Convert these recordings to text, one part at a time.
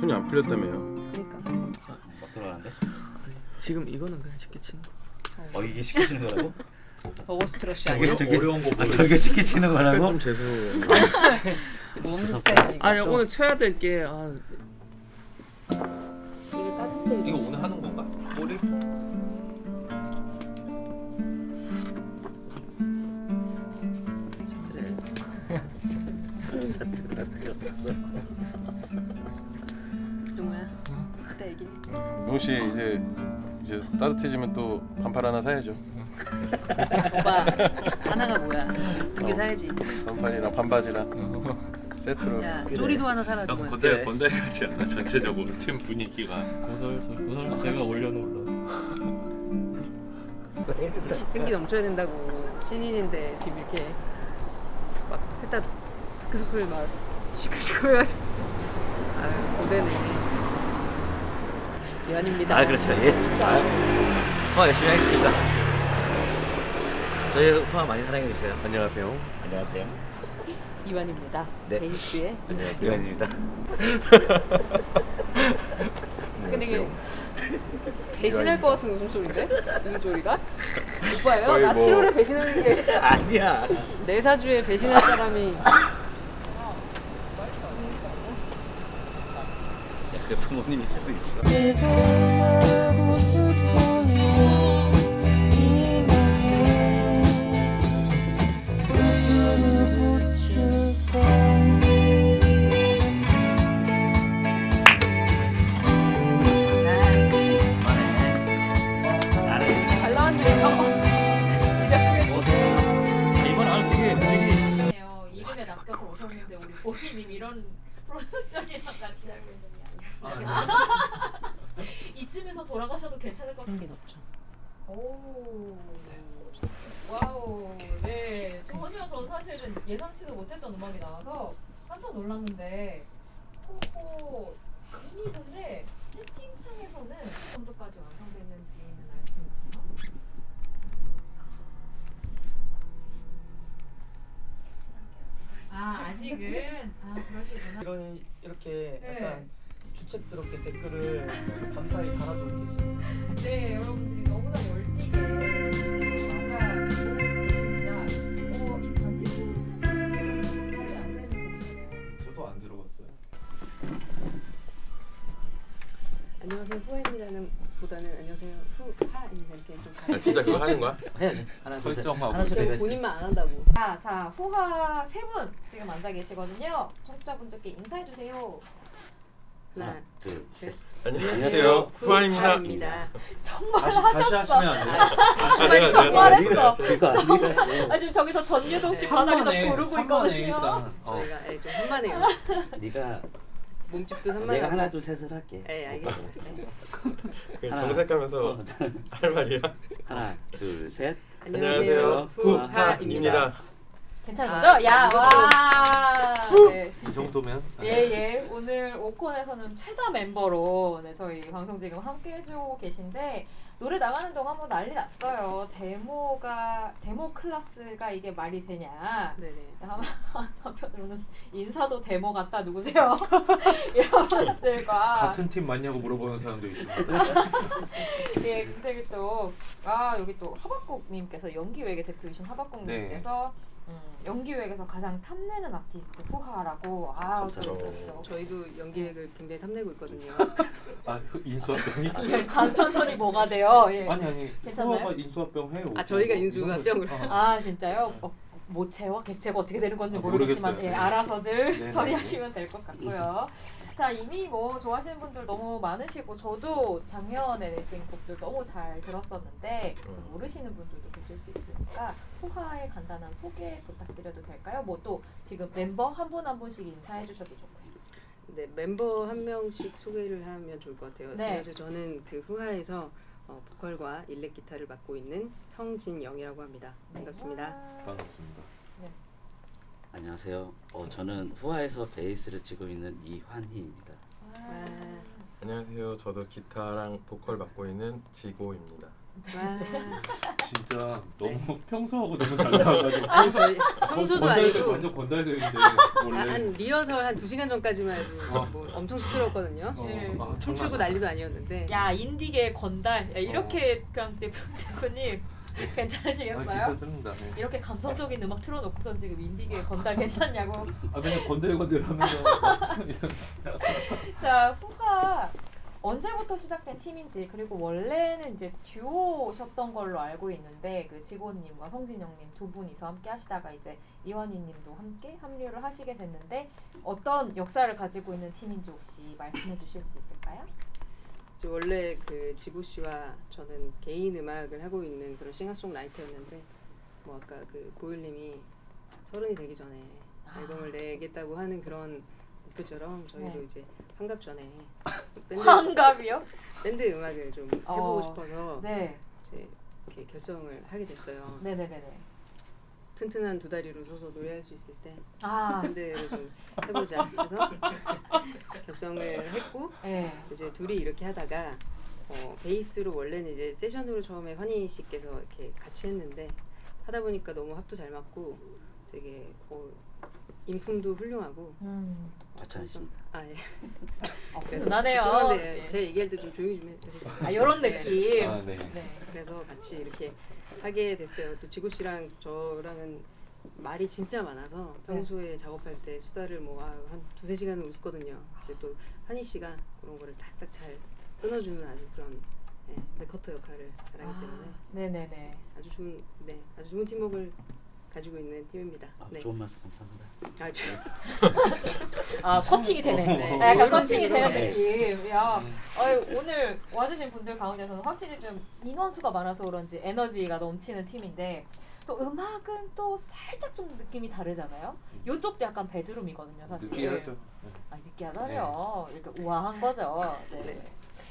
풀렸다며요. 그러니까. 막 들어가는데? 지금 이거는 그냥 쉽게 치는 거. 어 이게 쉽게 치는 거라고? 버거스트러시 저게 아니야? 저게 어려운 거 아, 저게 쉽게 치는 약간 거라고? 좀 재수. 몸 스타일이니까. 아니 오늘 쳐야 될 게 아, 이게 따뜻해. 이거 오늘 하는 건가? 꼬리? 누구야? 그때 얘기. 용씨 이제 이제 따뜻해지면 또 반팔 하나 사야죠. 오빠 하나가 뭐야? 두 개 사야지. 반팔이랑 반바지랑 세트로. 야 쪼리도 하나 사라. 딱 누구야? 건달 건달 같지 않아 전체적으로 팀 분위기가 고설설 고설 제가 올려놓을라. 생기 넘쳐야 된다고 신인인데 지금 이렇게 막 셋다 다크서클 막 시끌시끌 해가지고 아유 고되네 미안입니다 아 그렇죠 예. 아, 어 열심히 하겠습니다. 저희 후원 많이 사랑해 주세요. 안녕하세요. 안녕하세요. 이완입니다 네. 베이스의 안녕하세요. 이완입니다. 근데 이게 배신할 것 같은 웃음소리인데? 웃음소리가? 오빠예요? 거의 나 뭐- 7월에 배신하는 게 아니야. 내 사주에 배신할 사람이 그 부모님일 수도 있어. 잘 나왔네 어. 이번 아 되게 오셨는데 우리 보희님 이런 프로 이쯤에서 돌아가셔도 괜찮을 것 같아요. 게 높죠 오. 와우. 네. 전혀 전 사실은 예상치도 못했던 음악이 나와서 깜짝 놀랐는데 토코 이미 근데 채팅창에서는 어느 정도까지 완성됐는지는 알 수 있나요? 아 아직은 아 그러시구나. 이런 이렇게 네. 약간 주책스럽게 댓글을 감사히 달아주고 계시. 네, 여러분들이 너무나 열띠게 맞아 주고 계십니다. 어, 이 반대쪽으로 사실 지금 팔이 안 되는 곡이네요. 저도 안 들어봤어요. 안녕하세요 후아입니다는 보다는 안녕하세요 후하입니다 이렇게 좀 아, 진짜 그거 하는 거야? 해야지. 하나 둘 셋. 설정하고. 하나씩 저 해야지. 본인만 안 한다고 자, 자, 후하 세 분 지금 앉아 계시거든요. 청취자분들께 인사해 주세요. 하나 둘 셋. 안녕하세요. 후아입니다. 후아입니다 정말 다시 다시 하시면 안 돼요? 아, 내가 정말 내가 했어. 아 지금 저기서 전유동 씨 한 바닥에서 번에, 부르고 한 번에 있거든요. 일단 어. 저희가 예, 좀 산만해요 네가 몸집도 산만하고 내가 하나 둘 셋을 할게. 예 알겠습니다 네. 하나. 정색하면서 어, 할 말이야. 하나 둘 셋. 안녕하세요 후하입니다 후하입니다. 괜찮은 아, 거죠? 야, 이것도- 와. 네. 이 정도면 예, 예. 오늘 오콘에서는 최다 mem버로 네, 저희 방송 지금 함께 해주고 계신데 노래 나가는 동안 뭐 난리 났어요. 데모가 데모 클래스가 이게 말이 되냐? 네네 한- 한편으로는 인사도 데모 같다 누구세요? 이런 분들과 같은 팀 맞냐고 물어보는 사람도 있습니다. 예, 근데 또아 여기 또 하박국님께서 연기 외계 대표이신 하박국님께서 음, 연기외계에서 가장 탐내는 아티스트 후하라고 아 감사합니다. 그렇죠. 저희도 연기획을 굉장히 탐내고 있거든요 아 인수합병이? 예, 단편선이 뭐가 돼요? 예. 아니 아니 괜찮나요? 후아가 인수합병 해요. 아, 저희가 뭐, 인수합병을. 이런 거- 어. 아 진짜요? 어, 모체와 객체가 어떻게 되는 건지 아, 모르겠지만. 예, 네. 알아서들 네, 처리하시면 될 것 같고요. 자 이미 뭐 좋아하시는 분들 너무 많으시고 저도 작년에 내신 곡들 너무 잘 들었었는데 음. 모르시는 분들도 계실 수 있으니까 후하의 간단한 소개 부탁드려도 될까요? 뭐 또 지금 멤버 한 분 한 분씩 인사해 주셔도 좋고요. 네 멤버 한 명씩 소개를 하면 좋을 것 같아요. 네. 그래서 저는 그 후하에서 어, 보컬과 일렉 기타를 맡고 있는 청진영이라고 합니다. 반갑습니다. 와. 반갑습니다. 안녕하세요. 어 저는 후아에서 베이스를 치고 있는 이환희입니다. 와. 와. 안녕하세요. 저도 기타랑 보컬 맡고 있는 지고입니다. 와. 진짜 너무 네. 평소하고 너무 달라가지고. 아니 저희 평소도 건달돼, 아니고 완전 건달되는데 아, 원래. 한 리허설 한 2시간 전까지만 해도 어. 뭐 엄청 시끄러웠거든요. 어, 네. 아, 춤추고 장난 난리도 아니었는데 야 인디계 건달 야, 이렇게 어. 그냥 대표 대표님 아니, 괜찮으시겠어요? 괜찮습니다. 네. 이렇게 감성적인 음악 틀어놓고선 지금 인디계 건달 괜찮냐고 아 그냥 건들건들 하면서 자 후하 언제부터 시작된 팀인지 그리고 원래는 이제 듀오셨던 걸로 알고 있는데 그 직원님과 성진영님 두 분이서 함께 하시다가 이제 이완희님도 함께 합류를 하시게 됐는데 어떤 역사를 가지고 있는 팀인지 혹시 말씀해 주실 수 있을까요? 저 원래 그 지구 씨와 저는 개인 음악을 하고 있는 그런 싱어송라이터였는데 뭐 아까 그 고일님이 서른이 되기 전에 아. 앨범을 내겠다고 하는 그런 목표처럼 저희도 네. 이제 환갑 전에 밴드 환갑이요? 밴드 음악을 좀 해보고 어. 싶어서 네, 이제 이렇게 결정을 하게 됐어요. 네네네네. 튼튼한 두 다리로 서서 노래할 수 있을 때 아, 밴드를 좀 해보자 해서 결정을 했고 네. 이제 둘이 이렇게 하다가 어, 베이스로 원래는 이제 세션으로 처음에 환희 씨께서 이렇게 같이 했는데 하다 보니까 너무 합도 잘 맞고 되게 어, 인품도 훌륭하고 음, 과찬이십니다. 아 예. 어, 그래서 훈훈하네요. 죄송한데 예. 제 얘기할 때 좀 조용히 좀 해주세요. 아, 이런 네. 느낌. 아 네. 네. 그래서 같이 이렇게 하게 됐어요. 또 지구 씨랑 저랑은 말이 진짜 많아서 평소에 작업할 때 수다를 뭐 한 두세 시간은 웃었거든요. 근데 또 한희 씨가 그런 거를 딱딱 잘 끊어주는 아주 그런 예, 맥커터 역할을 잘하기 때문에 아, 네네네. 아주 좋은 네 아주 좋은 팀워크를 가지고 있는 팀입니다. 아, 네. 좋은 말씀 감사합니다. 아주 아 커팅이 되네. 어, 아, 약간 이런 커팅이 식으로. 되는 네. 느낌. 야, 어이, 오늘 와주신 분들 가운데서는 확실히 좀 인원수가 많아서 그런지 에너지가 넘치는 팀인데 또 음악은 또 살짝 좀 느낌이 다르잖아요. 요쪽도 약간 베드룸이거든요, 사실. 느끼하죠. 아 느끼하다요. 이렇게 우아한 거죠. 네.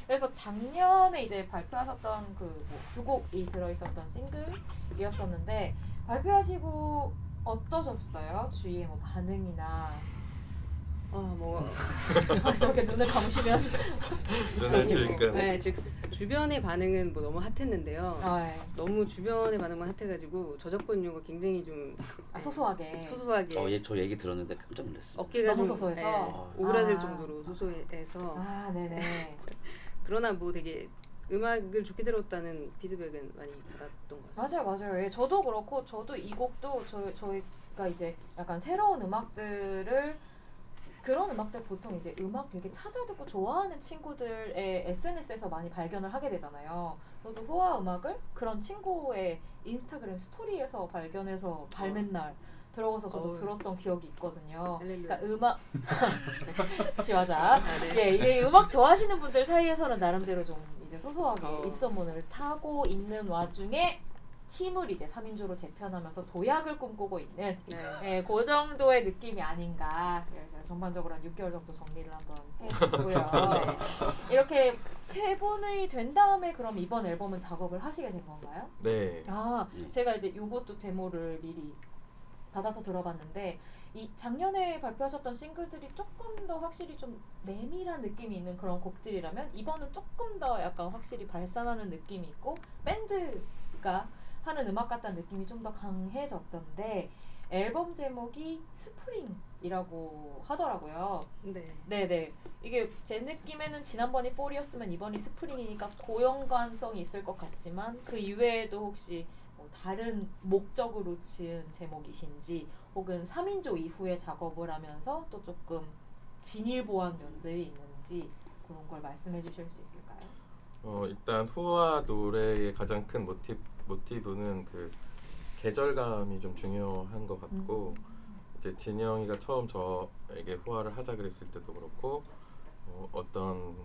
그래서 작년에 이제 발표하셨던 그 두 곡이 들어있었던 싱글이었었는데 발표하시고 어떠셨어요? 주위의 뭐 반응이나 아뭐 저렇게 눈을 감으시면 저는 지금 네, 즉 주변의 반응은 뭐 너무 핫했는데요. 아, 예. 너무 주변의 반응만 핫해가지고 저작권료가 굉장히 좀 아, 소소하게 소소하게 어, 예, 저 얘기 들었는데 깜짝 놀랐습니다. 어깨가 너무 좀 소소해서? 예, 오그라들 아. 정도로 소소해서 아 네네 그러나 뭐 되게 음악을 좋게 들었다는 피드백은 많이 받았던 것 같아요. 맞아요 맞아요 예, 저도 그렇고 저도 이 곡도 저, 저희가 이제 약간 새로운 음악들을 그런 음악들 보통 이제 음악 되게 찾아 듣고 좋아하는 친구들의 SNS에서 많이 발견을 하게 되잖아요. 저도 후아 음악을 그런 친구의 인스타그램 스토리에서 발견해서 발맨날 들어가서 저도 어우. 들었던 기억이 있거든요. 그러니까 음악 지화자. 아, 네. 예, 이게 음악 좋아하시는 분들 사이에서는 나름대로 좀 이제 소소하게 어. 입소문을 타고 있는 와중에 팀을 이제 3인조로 재편하면서 도약을 꿈꾸고 있는 네. 예, 그 정도의 느낌이 아닌가. 그래서 전반적으로 한 6개월 정도 정리를 한번 해보고요. 이렇게 세 분이 된 다음에 그럼 이번 앨범은 작업을 하시게 된 건가요? 네. 아, 네. 제가 이제 요것도 데모를 미리 받아서 들어봤는데 이 작년에 발표하셨던 싱글들이 조금 더 확실히 좀 내밀한 느낌이 있는 그런 곡들이라면 이번은 조금 더 약간 확실히 발산하는 느낌이 있고 밴드가 하는 음악 같다는 느낌이 좀 더 강해졌던데 앨범 제목이 스프링이라고 하더라고요. 네. 네네. 이게 제 느낌에는 지난번이 폴이었으면 이번이 스프링이니까 고연관성이 있을 것 같지만 그 이외에도 혹시 뭐 다른 목적으로 지은 제목이신지 혹은 3인조 이후에 작업을 하면서 또 조금 진일보한 면들이 있는지 그런 걸 말씀해 주실 수 있을까요? 어, 일단 후와 노래의 가장 큰 모티브, 모티브는 그 계절감이 좀 중요한 것 같고 이제 진영이가 처음 저에게 후화를 하자 그랬을 때도 그렇고 어, 어떤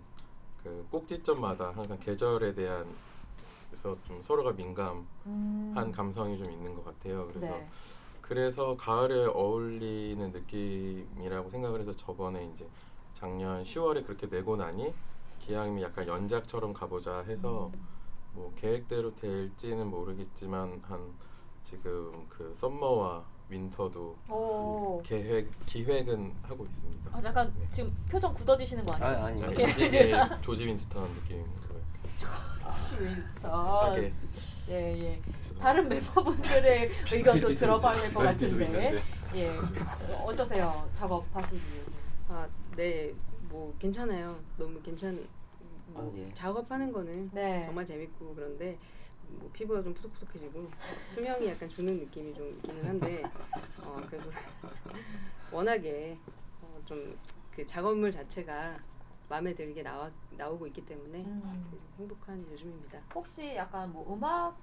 그 꼭지점마다 항상 계절에 대한 그래서 좀 서로가 민감한 음. 감성이 좀 있는 것 같아요. 그래서 네. 그래서 가을에 어울리는 느낌이라고 생각을 해서 저번에 이제 작년 10월에 그렇게 내고 나니 기왕이면 약간 연작처럼 가보자 해서 음. 뭐 계획대로 될지는 모르겠지만 한 지금 그 썸머와 윈터도 오. 계획 기획은 하고 있습니다. 아 잠깐 네. 지금 표정 굳어지시는 거 아니에요? 아니 아니. 아니, 이게 조지 윈스턴 느낌으로 사계 예, 예. 다른 멤버분들의 의견도 들어봐야 될 것 같은데. 예. 어떠세요? 작업하시기 요즘? 아, 네, 뭐 괜찮아요. 너무 괜찮. 뭐 아, 예. 작업하는 거는 네. 정말 재밌고 그런데 뭐 피부가 좀 푸석푸석해지고 수명이 약간 주는 느낌이 좀 있기는 한데 어 그래도 워낙에 어, 좀그 작업물 자체가 마음에 들게 나와 나오고 있기 때문에 음. 행복한 요즘입니다. 혹시 약간 뭐 음악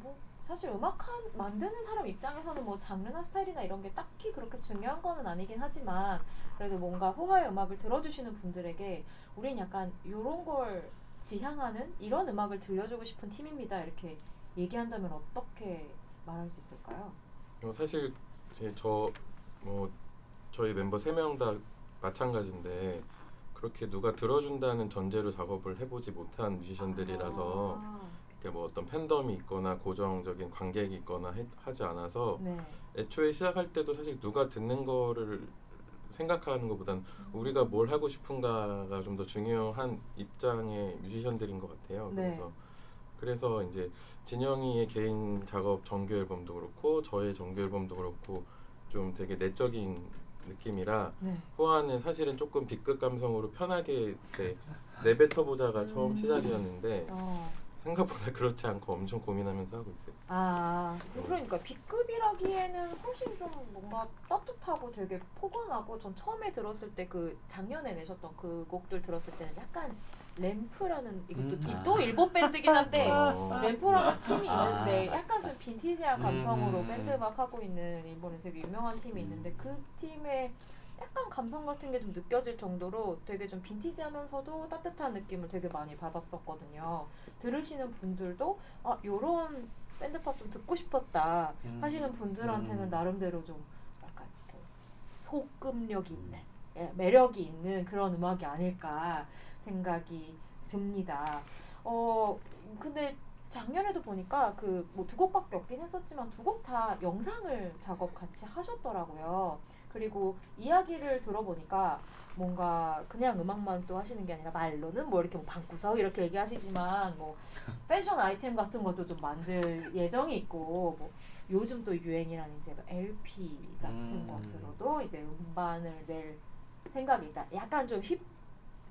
뭐 사실 음악 한, 만드는 사람 입장에서는 뭐 장르나 스타일이나 이런 게 딱히 그렇게 중요한 거는 아니긴 하지만 그래도 뭔가 호화의 음악을 들어주시는 분들에게 우린 약간 이런 걸 지향하는 이런 음악을 들려주고 싶은 팀입니다 이렇게 얘기한다면 어떻게 말할 수 있을까요? 어, 사실 저뭐 저희 멤버 세 명 다 마찬가지인데 그렇게 누가 들어준다는 전제로 작업을 해보지 못한 뮤지션들이라서 아, 뭐 어떤 팬덤이 있거나 고정적인 관객이 있거나 해- 하지 않아서 네. 애초에 시작할 때도 사실 누가 듣는 거를 생각하는 것보단 우리가 뭘 하고 싶은가가 좀 더 중요한 입장의 뮤지션들인 것 같아요. 네. 그래서 그래서 이제 진영이의 개인 작업 정규 앨범도 그렇고 저의 정규 앨범도 그렇고 좀 되게 내적인 느낌이라 네. 후아는 사실은 조금 B급 감성으로 편하게 이렇게 내뱉어보자가 처음 음. 시작이었는데 어. 생각보다 그렇지 않고 엄청 고민하면서 하고 있어요. 아 그러니까 B급이라기에는 훨씬 좀 뭔가 따뜻하고 되게 포근하고 전 처음에 들었을 때 그 작년에 내셨던 그 곡들 들었을 때는 약간 램프라는 이것도 음. 이- 아. 또 일본 밴드긴 한데 어. 램프라는 팀이 아. 있는데 약간 좀 빈티지한 감성으로 음. 밴드 음악 하고 있는 일본에 되게 유명한 팀이 있는데 그 팀의 약간 감성 같은 게 좀 느껴질 정도로 되게 좀 빈티지하면서도 따뜻한 느낌을 되게 많이 받았었거든요. 들으시는 분들도 아 요런 밴드 팝 좀 듣고 싶었다 음. 하시는 분들한테는 음. 나름대로 좀 약간 그 소금력이 있는 예, 매력이 있는 그런 음악이 아닐까 생각이 듭니다. 어 근데 작년에도 보니까 그 뭐 두 곡밖에 없긴 했었지만 두 곡 다 영상을 작업 같이 하셨더라고요. 그리고 이야기를 들어보니까 뭔가 그냥 음악만 또 하시는 게 아니라 말로는 뭐 이렇게 뭐 방구석 이렇게 얘기하시지만 뭐 패션 아이템 같은 것도 좀 만들 예정이 있고 뭐 요즘 또 유행이라는 이제 뭐 LP 같은 음. 것으로도 이제 음반을 낼 생각이 있다. 약간 좀 힙,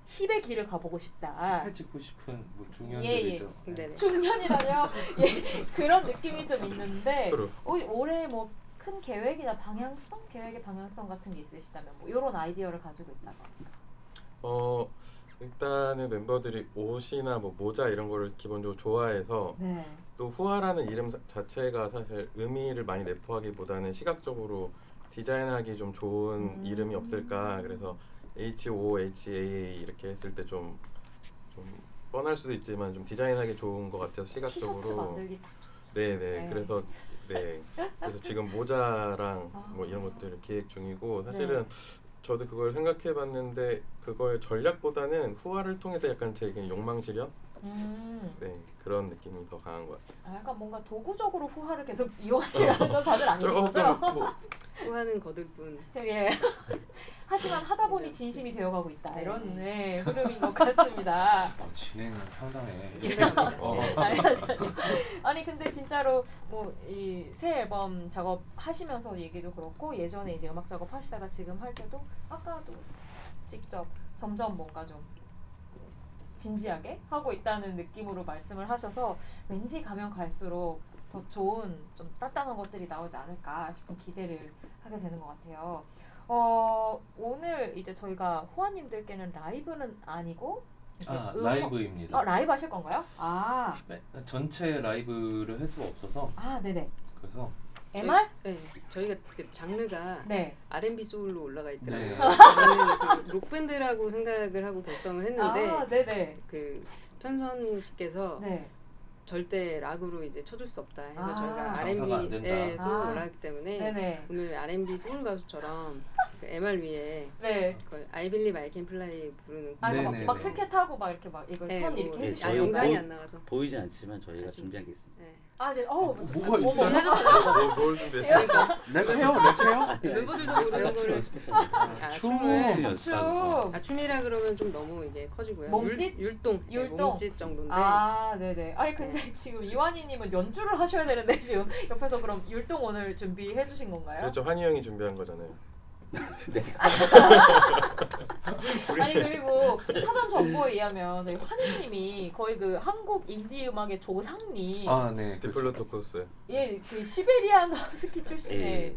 힙의 길을 가보고 싶다. 해 찍고 싶은 뭐 예, 중년들이죠. 예. 네네. 중년이라뇨? 예, 그런 느낌이 좀 있는데 서로 올, 올해 뭐 큰 계획이나 방향성, 계획의 방향성 같은 게 있으시다면 뭐 이런 아이디어를 가지고 있다가 어 일단은 멤버들이 옷이나 뭐 모자 이런 거를 기본적으로 좋아해서 네. 또 후아라는 이름 자- 자체가 사실 의미를 많이 내포하기보다는 시각적으로 디자인하기 좀 좋은 음. 이름이 없을까 그래서 H O H A A 이렇게 했을 때 좀 좀 뻔할 수도 있지만 좀 디자인하기 좋은 것 같아서 시각적으로. 네네 네. 그래서 네 그래서 지금 모자랑 아. 뭐 이런 것들을 기획 중이고 네. 사실은 저도 그걸 생각해봤는데 그걸 전략보다는 후아를 통해서 약간 제 욕망 실현 음, 네 그런 느낌이 더 강한 것 같아요. 아, 약간 뭔가 도구적으로 후화를 계속 이용하시라는 건 다들 아니신 거죠? 조금 뭐 후하는 거들 뿐. 예. 하지만 하다 보니. 진심이 되어가고 있다 네. 이런 네, 흐름인 것 같습니다. 어, 진행은 상당해. 어. 아니, 아니, 아니. 아니 근데 진짜로 뭐 이 새 앨범 작업 하시면서 얘기도 그렇고 예전에 이제 음악 작업 하시다가 지금 할 때도 아까도 직접 점점 뭔가 좀 진지하게 하고 있다는 느낌으로 말씀을 하셔서 왠지 가면 갈수록 더 좋은 좀 따뜻한 것들이 나오지 않을까 싶은 기대를 하게 되는 것 같아요. 어 오늘 이제 저희가 호아님들께는 라이브는 아니고 아 음악- 라이브입니다. 어, 라이브 하실 건가요? 아, 네, 전체 라이브를 할 수가 없어서 아, 네네. 그래서 MR? 네, 저희가 그 장르가 네. R&B 소울로 올라가 있더라고요. 네. 저는 그 록밴드라고 생각을 하고 결성을 했는데 아, 네네. 그 편선 씨께서 네. 절대 락으로 이제 쳐줄 수 없다 해서 아. 저희가 장사가 안 R&B 된다. 네, 소울 아. 올라가기 때문에 네네. 오늘 R&B 소울 가수처럼 그 MRV에 네. 그 I Believe I Can Fly 부르는 아, 이거 막, 네네네. 막 스케 타고 막 이렇게 막 이거 네, 손 뭐, 이렇게 네, 해주시고. 아 저희 영상이 보- 안 나가서 보이지 않지만 저희가 아, 좀- 준비한 게 있습니다. 네. 아, 이제 어, 뭐가 어머, 있어요? 해줬어요. 뭘, 뭘 준비했어요? 랩해요, 랩해요. 멤버들도 모르는 춤 거를 연습했잖아요. 아, 춤. 춤 연습하고. 춤. 아 춤이라 그러면 좀 너무 이게 커지고요. 몸짓? 율, 율동, 네, 율동. 몸짓 정도인데. 아, 네네. 아니 근데 지금 이완희님은 연주를 하셔야 되는데 지금 옆에서 그럼 율동 오늘 준비해 주신 건가요? 그렇죠. 환희 형이 준비한 거잖아요. 아니 그리고 사전 정보에 의하면 저희 환희님이 거의 그 한국 인디 음악의 조상님, 아, 네. 디플로토 코스. 예그 시베리안 허스키 출신의, 예,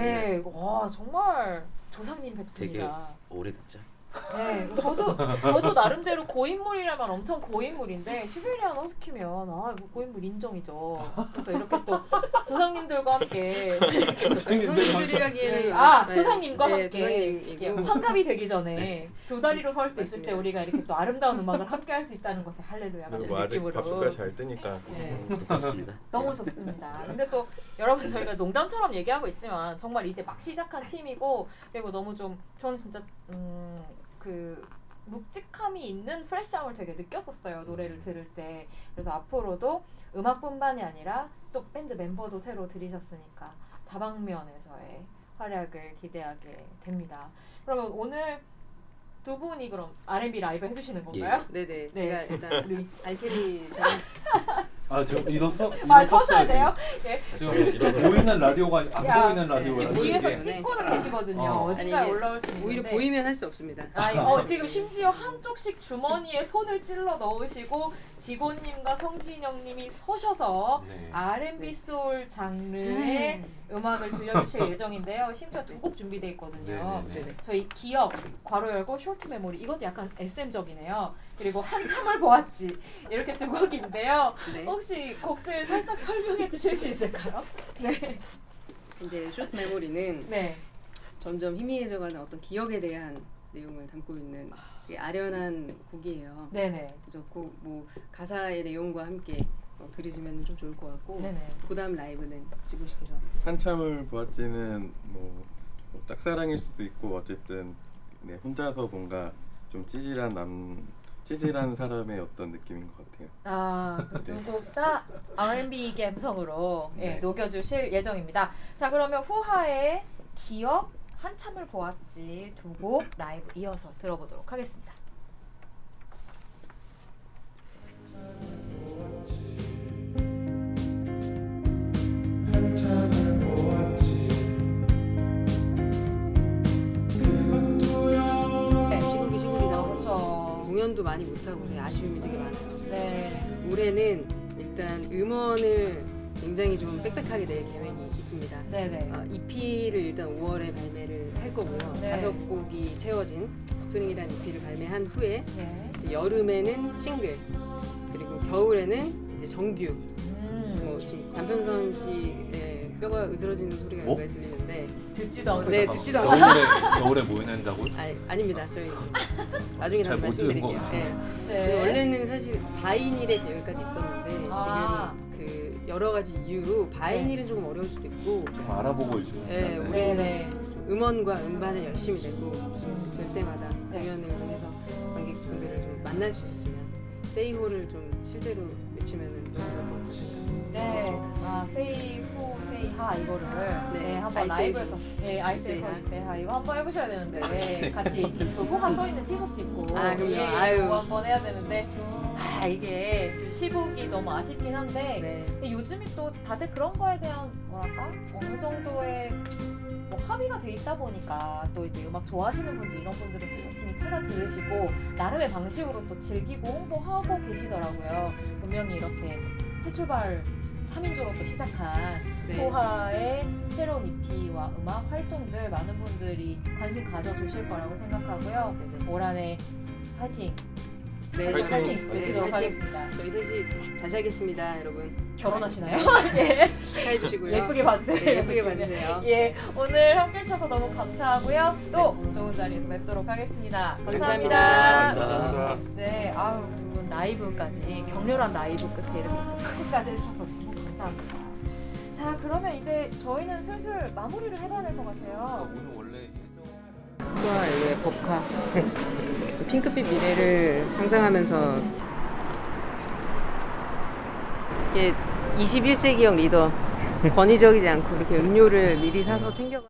네. 예, 와 정말 조상님 뵙습니다. 오래됐죠. 네, 저도 저도 나름대로 고인물이라면 엄청 고인물인데 시베리안 허스키면 아 이거 고인물 인정이죠. 그래서 이렇게 또 조상님들과 함께 조상님들이라기에는 네, 아 네. 조상님과 네, 함께. 이렇게 환갑이 되기 전에 두 다리로 설 수 있을 때. 우리가 이렇게 또 아름다운 음악을 함께 할 수 있다는 것에 할렐루야 같은 그리고 아직 느낌으로 밥숟갈 잘 뜨니까. 네. 너무 좋습니다. 근데 또 여러분 저희가 농담처럼 얘기하고 있지만 정말 이제 막 시작한 팀이고 그리고 너무 좀 저는 진짜 음, 그 묵직함이 있는 프레시함을 되게 느꼈었어요 노래를 들을 때 그래서 앞으로도 음악뿐만이 아니라 또 밴드 멤버도 새로 들이셨으니까 다방면에서의 활약을 기대하게 됩니다. 그러면 오늘 두 분이 그럼 R&B 라이브 해주시는 건가요? 네네. 네. 제가 일단 알케리 저 는 아, 저 잃었어? 아 서셔야 돼요? 지금. 지금 보이는 라디오가 아니- 안 야, 보이는 라디오가 지금 보이게 뒤에서. 찍고는 계시거든요. 어. 어. 딘가에 아니, 이게 올라올 수 있는데 오히려 보이면 할 수 없습니다. 아, 어, 지금 심지어 한쪽씩 주머니에 손을 찔러 넣으시고 직원님과 성진영님이 서셔서 네. R&B 소울 장르의 음 악을 들려주실 예정인데요. 심지어 두 곡 준비돼 있거든요. 네네네. 네네. 저희 기억 괄호 열고 쇼트 메모리 이것도 약간 SM적이네요. 그리고 한참을 보았지 이렇게 두 곡인데요. 네. 혹시 곡들 살짝 설명해 주실 수 있을까요? 네. 이제 숏 메모리는 네. 점점 희미해져가는 어떤 기억에 대한 내용을 담고 있는 되게 아련한 곡이에요. 네네. 그래서 그 뭐 가사의 내용과 함께 어, 들으시면 좀 좋을 것 같고 네네. 그다음 라이브는 지고 싶어서 한참을 보았지는 뭐, 뭐 짝사랑일 수도 있고 어쨌든 네, 혼자서 뭔가 좀 찌질한 남 찌질한 사람의 어떤 느낌인 것 같아요. 아, 두곡다 R&B 감성으로 예, 네. 녹여주실 예정입니다. 자, 그러면 후하의 기억 한참을 보았지 두 곡 라이브 이어서 들어보도록 하겠습니다. 공연도 많이 못하고 저희 아쉬움이 되게 많아요. 네. 올해는 일단 음원을 굉장히 좀 빽빽하게 낼 계획이 있습니다. 네네. 어, EP를 일단 5월에 발매를 할 거고요. 네. 다섯 곡이 채워진 스프링이라는 EP를 발매한 후에 네. 이제 여름에는 싱글 그리고 겨울에는 이제 정규 음, 뭐 지금 남편선 씨의 뼈가 으스러지는 소리가 어? 여기까지 들리는데 듣지도 않고 네. 듣지도 않고 겨울에 겨울에 뭐 모여낸다고? 아니, 아닙니다. 저희 나중에 잘 다시 못 들은 말씀드릴게요. 거 네. 네. 그리고 원래는 사실 바이닐의 계획까지 있었는데 아. 지금 그 여러 가지 이유로 바이닐은 조금 어려울 수도 있고 좀 알아보고. 네, 우리- 네네. 좀 음원과 음반을 열심히 내고 될 때마다 네. 공연을 통해서 관객분들을 좀 만날 수 있었으면 세이호를 좀 실제로 외치면은 너무 좋을 것 같으니까 네. 아, 세이 후, 세이 하 이거를 네, 네, 한번 라이브에서 네, hu, hi. say hi 이거 한번 해보셔야 되는데 같이 그 후하 써 있는 티셔츠 입고 아, 그럼요. 예, 예, 아유. 그거 한번 해야 되는데 아 이게 좀 시국이 너무 아쉽긴 한데 네. 근데 요즘이 또 다들 그런 거에 대한 뭐랄까 어느 정도의 뭐 합의가 돼 있다 보니까 또 이제 음악 좋아하시는 분들 이런 분들은 또 열심히 찾아 들으시고 나름의 방식으로 또 즐기고 홍보하고 계시더라고요. 분명히 이렇게 새 출발 3인조로 또 시작한 네. 소하의 새로운 EP와 음악 활동들 많은 분들이 관심 가져주실 거라고 생각하고요. 올 한해 파이팅! 네, 화이팅! 파이팅! 외치도록 화이팅! 하겠습니다. 저희 셋이 잘 살겠습니다, 여러분. 결혼하시나요? 예. 축하해 주시고요. 예쁘게 봐주세요. 네, 예쁘게 봐주세요. 예, 오늘 함께 해주셔서 너무 감사하고요. 또 좋은 자리에서 뵙도록 하겠습니다. 감사합니다. 감사합니다. 네, 아우 두 분 라이브까지 격렬한 라이브 끝에 이렇게 끝까지 해주셔서 감사합니다. 자, 그러면 이제 저희는 슬슬 마무리를 해봐야 될 것 같아요. 오늘 원래 예정 법카. 핑크빛 미래를 상상하면서 이게 21세기형 리더 권위적이지 않고 이렇게 음료를 미리 사서 챙겨.